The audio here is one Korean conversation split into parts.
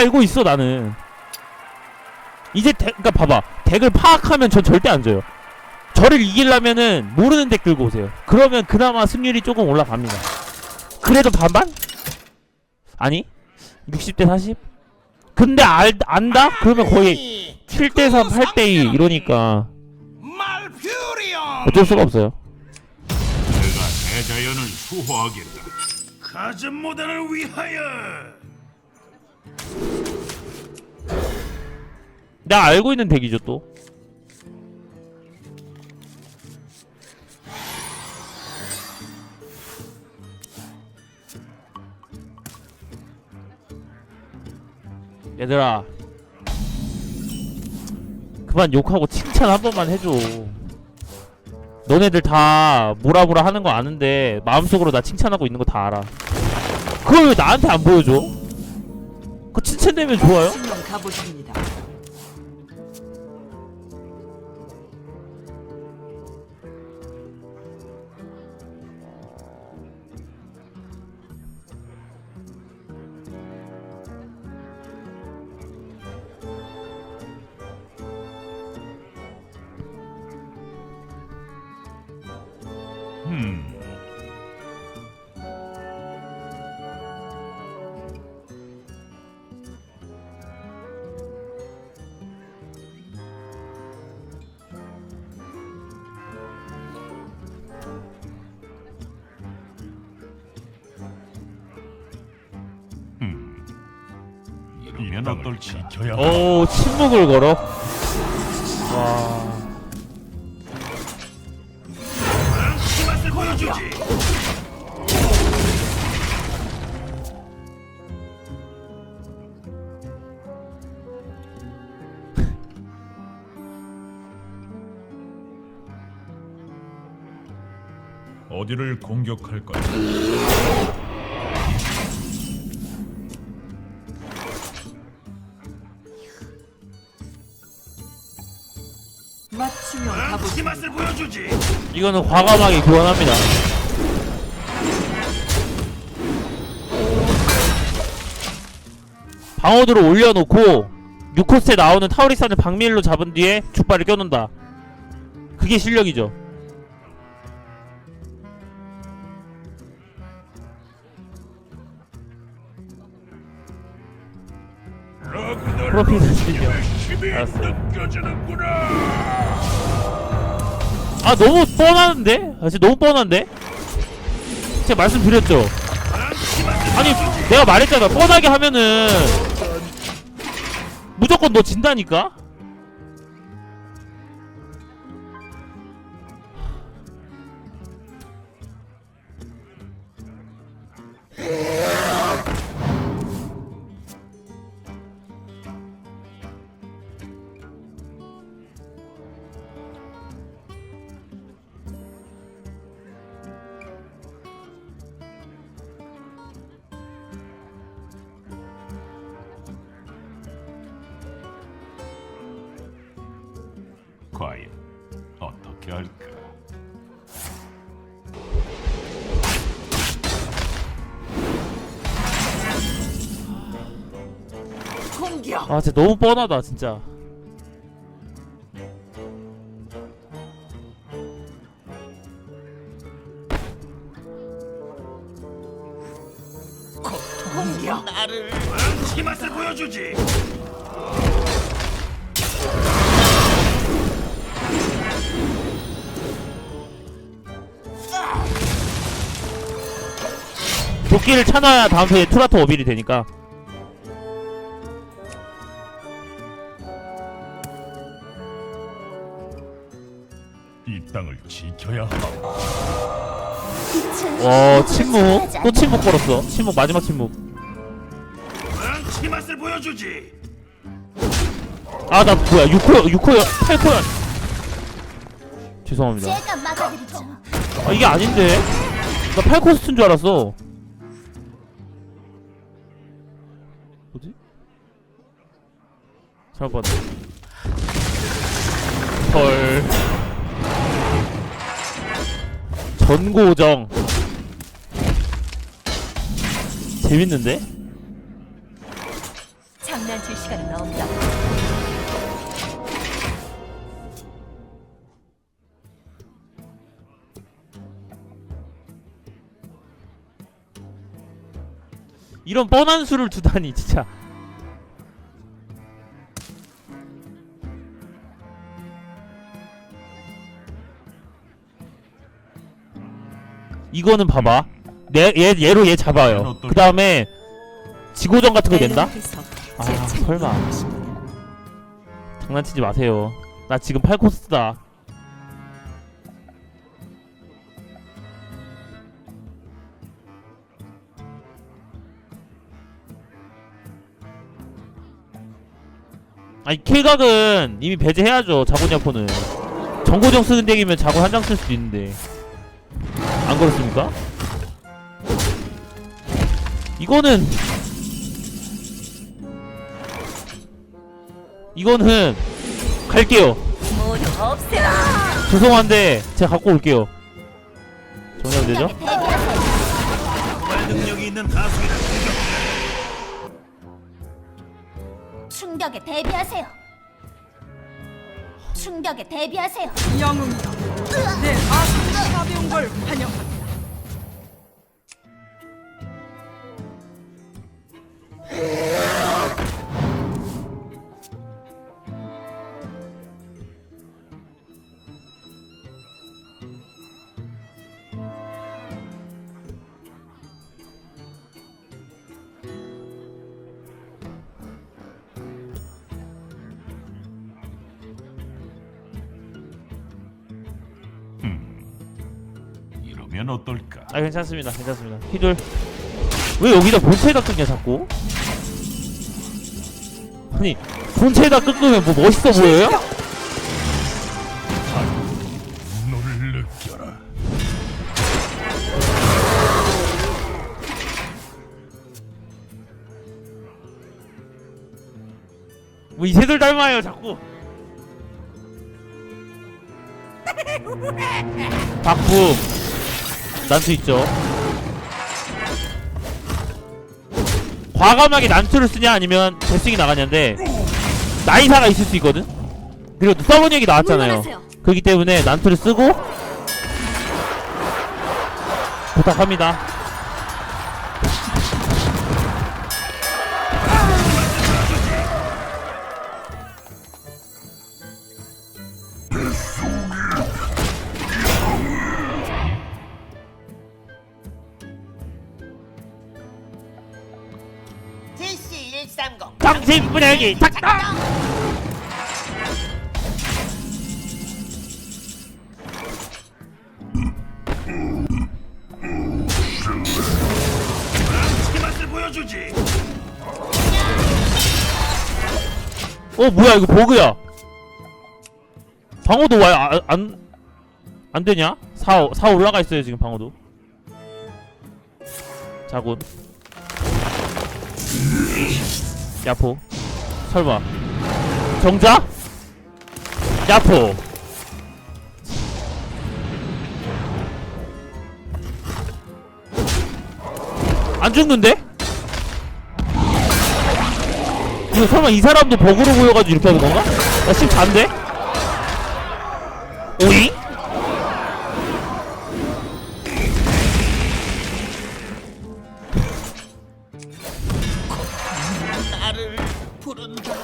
알고 있어 나는. 이제 덱 그니까 봐봐. 덱을 파악하면 전 절대 안 져요. 저를 이기려면은 모르는 덱 들고 오세요. 그러면 그나마 승률이 조금 올라갑니다. 그래도 반반? 아니? 60대 40? 근데 알, 안다? 그러면 거의 7대 3 8대 2 이러니까. 말퓨리온 어쩔 수가 없어요. 내가 대자연을 수호하겠다. 가진 모델을 위하여 내가 알고 있는 덱이죠 또. 얘들아. 그만 욕하고 칭찬 한 번만 해줘. 너네들 다 뭐라 뭐라 하는 거 아는데 마음속으로 나 칭찬하고 있는 거 다 알아. 그걸 왜 나한테 안 보여줘? 그 칭찬되면 좋아요? 신명 가보십니다. 음, 이러면 어떨지. 지켜야 오 침묵을 걸어? 와. 어디를 공격할 거야? 가보십니다. 맛을 보여주지. 이거는 과감하게 교환합니다. 방어드로 올려놓고 6코스에 나오는 타우리산을 박밀로 잡은 뒤에 죽발을 껴놓는다. 그게 실력이죠. 프로필 실력 알았어요 아 너무 뻔한데? 아 진짜 너무 뻔한데? 제가 말씀드렸죠 아니 내가 말했잖아 뻔하게 하면은 무조건 너 진다니까? 과연 어떻게 할까? 공격. 아 진짜 너무 뻔하다 진짜 도끼를 차놔야 다음 턴에 투라토 어빌이 되니까. 이 땅을 지켜야. 와 침묵. 또 침묵 걸었어. 침묵 마지막 침묵. 그 맛을 보여주지. 아 나 뭐야 6코 6코야 8코야 죄송합니다. 제가 막아드리죠. 아 이게 아닌데? 나 8코스트인 줄 알았어 뭐지? 봤네 헐 전고정. 재밌는데? 이런 뻔한 수를 두다니 진짜. 이거는 봐봐. 내, 얘, 얘로 얘 잡아요. 그 다음에 지고전 같은 거 낸다? 아, 설마. 장난치지 마세요. 나 지금 8코스다 아니 킬각은 이미 배제해야죠 자고냐포는 정고정 쓰는 덱이면 자고 한장 쓸 수도 있는데 안 그렇습니까? 이거는 이거는 갈게요. 죄송한데 제가 갖고 올게요 정리하면 되죠? 발 능력이 있는 다수이라 충격에 대비하세요. 충격에 대비하세요. 영웅이여, 내 아픔을 가벼운 걸 환영합니다. 이러면 어떨까? 아 괜찮습니다 괜찮습니다 휘둘 왜 여기다 본체에다 끄냐 자꾸 아니 본체에다 끄면 뭐 멋있어 보여요? 느껴라. 뭐 이새들 닮아요 자꾸 박부 난투 있죠. 과감하게 난투를 쓰냐 아니면 데스윙이 나가냐인데 나이사가 있을 수 있거든? 그리고 또 서번 얘기 나왔잖아요. 그렇기 때문에 난투를 쓰고 부탁합니다 당신 분야기 탁탁 이 맛을 보여주지. 어 뭐야 이거 버그야 방어도 와요 아, 안, 안 되냐? 4, 4 올라가 있어요 지금 방어도 자군 야포 설마 정자? 야포 안 죽는데? 이거 설마 이 사람도 버그로 보여가지고 이렇게 하는 건가? 나 지금 잔데? 오잉? 나를 부른다.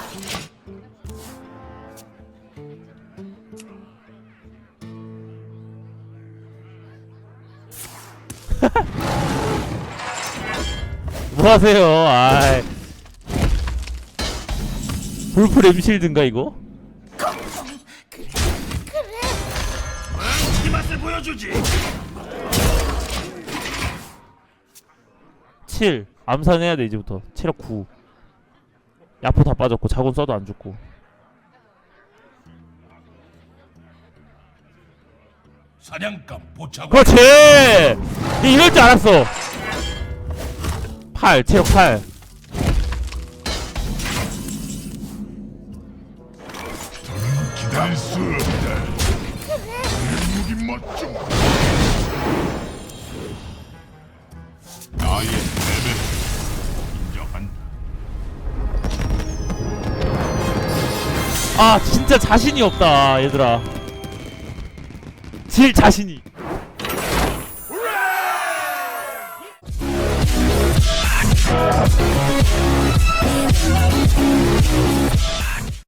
뭐 하세요? 아이. 볼프 램실드인가 이거? 이 맛을 보여주지. 7 암산해야 돼 이제부터. 체력 9 야포 다 빠졌고 자곤 써도 안 죽고. 사냥감 보차고. 그렇지! 얘 이럴 줄 알았어. 8 체력 8 기다릴 수 없다. 내 무기 멋좀 나의 아 진짜 자신이 없다 얘들아. 질 자신이.